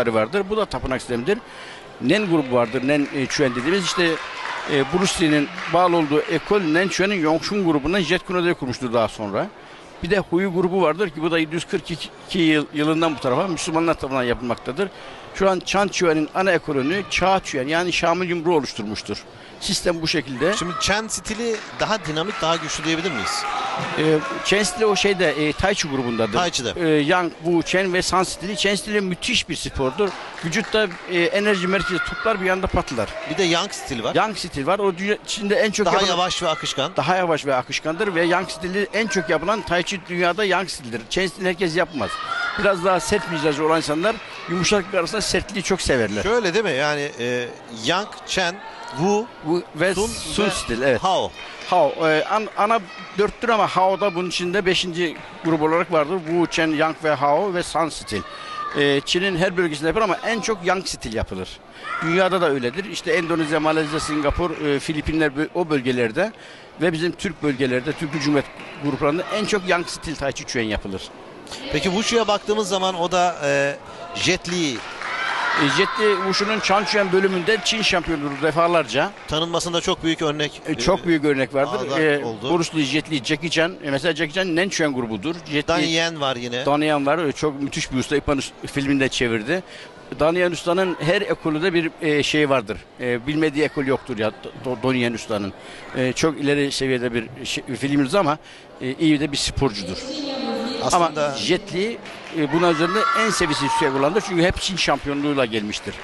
grupları vardır. Bu da tapınak sistemidir. Nen grubu vardır. Nen e, Çuen dediğimiz işte e, Bruce Lee'nin bağlı olduğu ekol Nen Çuen'in Yongshun grubundan Jet Kuno'da kurmuştur daha sonra. Bir de Huyu grubu vardır ki bu da 742 yıl, yılından bu tarafa Müslümanlar tarafından yapılmaktadır. Şu an Çan Çuen'in ana ekolünü Çağ Çuen yani Şamil yumruğu oluşturmuştur. Sistem bu şekilde. Şimdi Chen stili daha dinamik, daha güçlü diyebilir miyiz? E, Chen stili o şeyde e, Tai Chi grubundadır. Tai Chi'de. E, Yang, Wu, Chen ve San stili. Chen stili müthiş bir spordur. Vücutta e, enerji merkezi toplar bir anda patlar. Bir de Yang stili var. Yang stil var. O dünya içinde en çok Daha yapılan- yavaş ve akışkan. daha yavaş ve akışkandır ve Yang stili en çok yapılan Tai Chi dünyada Yang stilidir. Chen stilini herkes yapmaz. Biraz daha sert mizacı olan insanlar yumuşaklık arasında sertliği çok severler. Şöyle değil mi? Yani e, Yang, Chen, Wu, Bu ve Sun, Sun, ve stil evet. Hao. Hao e, an- ana dörttür ama Hao da bunun içinde beşinci grup olarak vardır. Wu, Chen, Yang ve Hao ve San stil. E, Çin'in her bölgesinde yapılır ama en çok Yang stil yapılır. Dünyada da öyledir. İşte Endonezya, Malezya, Singapur, e, Filipinler o bölgelerde ve bizim Türk bölgelerde, Türk Cumhuriyet gruplarında en çok Yang stil Tai Chi yapılır. Peki Wushu'ya baktığımız zaman o da e, Jet E, Jet Li Wushu'nun Chan Chuan bölümünde Çin şampiyonudur defalarca. tanınmasında çok büyük örnek. E, çok büyük örnek vardır. E, oldu. Bruce Lee, Jet Li, Jackie Chan. E, mesela Jackie Chan Nen Chuan grubudur. Jet Dan Yen var yine. Daniyan var. Öyle Çok müthiş bir usta. İpan filminde çevirdi. Daniyan Usta'nın her ekolü bir e, şey vardır. E, bilmediği ekol yoktur ya Daniyan Usta'nın. E, çok ileri seviyede bir şey, filmimiz ama e, iyi de bir sporcudur. Aslında Ama Jet Li e, buna üzerinde en seviyesiz suya kullandı. Çünkü hep Çin şampiyonluğuyla gelmiştir.